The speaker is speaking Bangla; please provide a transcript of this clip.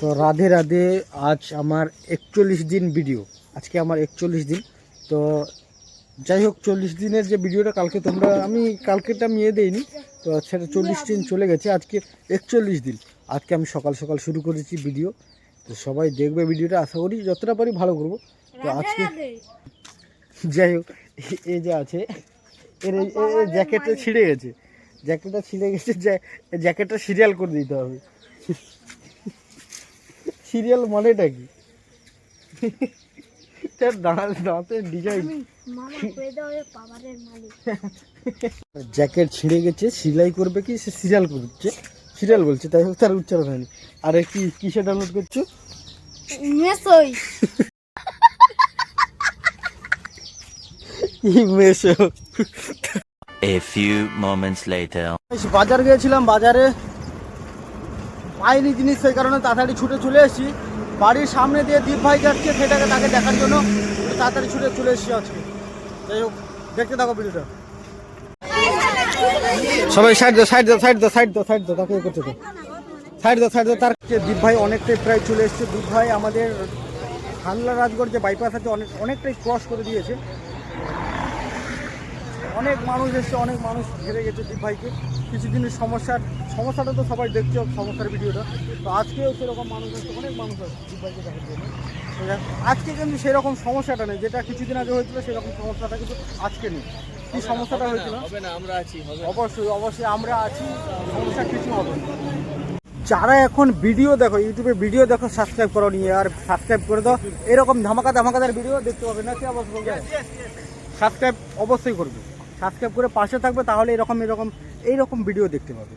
তো রাধে রাধে আজ আমার একচল্লিশ দিন ভিডিও আজকে আমার একচল্লিশ দিন। তো যাই হোক চল্লিশ দিনের যে ভিডিওটা কালকে তোমরা আমি কালকেটা মেয়ে দেইনি। তো সেটা চল্লিশ দিন চলে গেছে আজকে একচল্লিশ দিন। আজকে আমি সকাল সকাল শুরু করেছি ভিডিও তো সবাই দেখবে ভিডিওটা আশা করি যতটা পারি ভালো করব। তো আজকে যাই হোক এ- এই যে আছে এর জ্যাকেটটা ছিঁড়ে গেছে। জ্যাকেটটা ছিঁড়ে গেছে জ্যাকেটটা সিরিয়াল করে দিতে হবে। সিরিয়াল মানেটা কি? তার দাঁড়াতে দাঁড়াতে ডিজাইন। মামা কয়ে দাও এ পাওয়ারের মালিক। জ্যাকেট ছিঁড়ে গেছে সেলাই করবে কি? সে সিরিয়াল করছে। সিরিয়াল বলছে তাই হোক তার উচ্চারণ হয়নি। আর কি কিসে ডাউনলোড করছ? মেসই। মেশো A few moments later. বাজার গিয়েছিলাম বাজারে পাইনি জিনিস, সেই কারণে তাড়াতাড়ি ছুটে চলে এসেছি। বাড়ির সামনে দিয়ে দীপ ভাই যাচ্ছে সেটাকে তাকে দেখার জন্য। তাড়াতাড়ি ছুটে চলে এসেছি আজকে। যাই হোক, দেখতে থাকো ভিডিওটা। সবাই সাইড দাও সাইড দাও সাইড দাও সাইড দাও সাইড দাও, তাকে করতে দাও। সাইড দাও সাইড দাও, তার দীপ ভাই অনেকটাই প্রায় চলে এসেছে। দীপ ভাই আমাদের হানলা রাজগড় যে বাইপাস আছে, অনেক অনেকটাই ক্রস করে দিয়েছে। অনেক মানুষ এসছে অনেক মানুষ ঘিরে গেছে দীপ ভাইকে। কিছুদিনের সমস্যার সমস্যাটা তো সবাই দেখছে সমস্যার ভিডিওটা। তো আজকেও সেরকম মানুষ এসছে অনেক মানুষ আছে দীপ ভাইকে দেখার জন্য। আজকে কিন্তু সেরকম সমস্যাটা নেই। যেটা কিছুদিন আগে হয়েছিল সেরকম সমস্যাটা কিন্তু আজকে নেই। কি সমস্যাটা হয়েছিল? অবশ্যই অবশ্যই আমরা আছি সমস্যা কিছু হবে যারা এখন ভিডিও দেখো ইউটিউবে ভিডিও দেখো সাবস্ক্রাইব করো নিয়ে আর সাবস্ক্রাইব করে দাও। এরকম ধামাকা ধামাকাদার ভিডিও দেখতে পাবে না কি অবশ্যই সাবস্ক্রাইব অবশ্যই করবে। সাবস্ক্রাইব করে পাশে থাকবে তাহলে এরকম এরকম এইরকম ভিডিও দেখতে পাবে।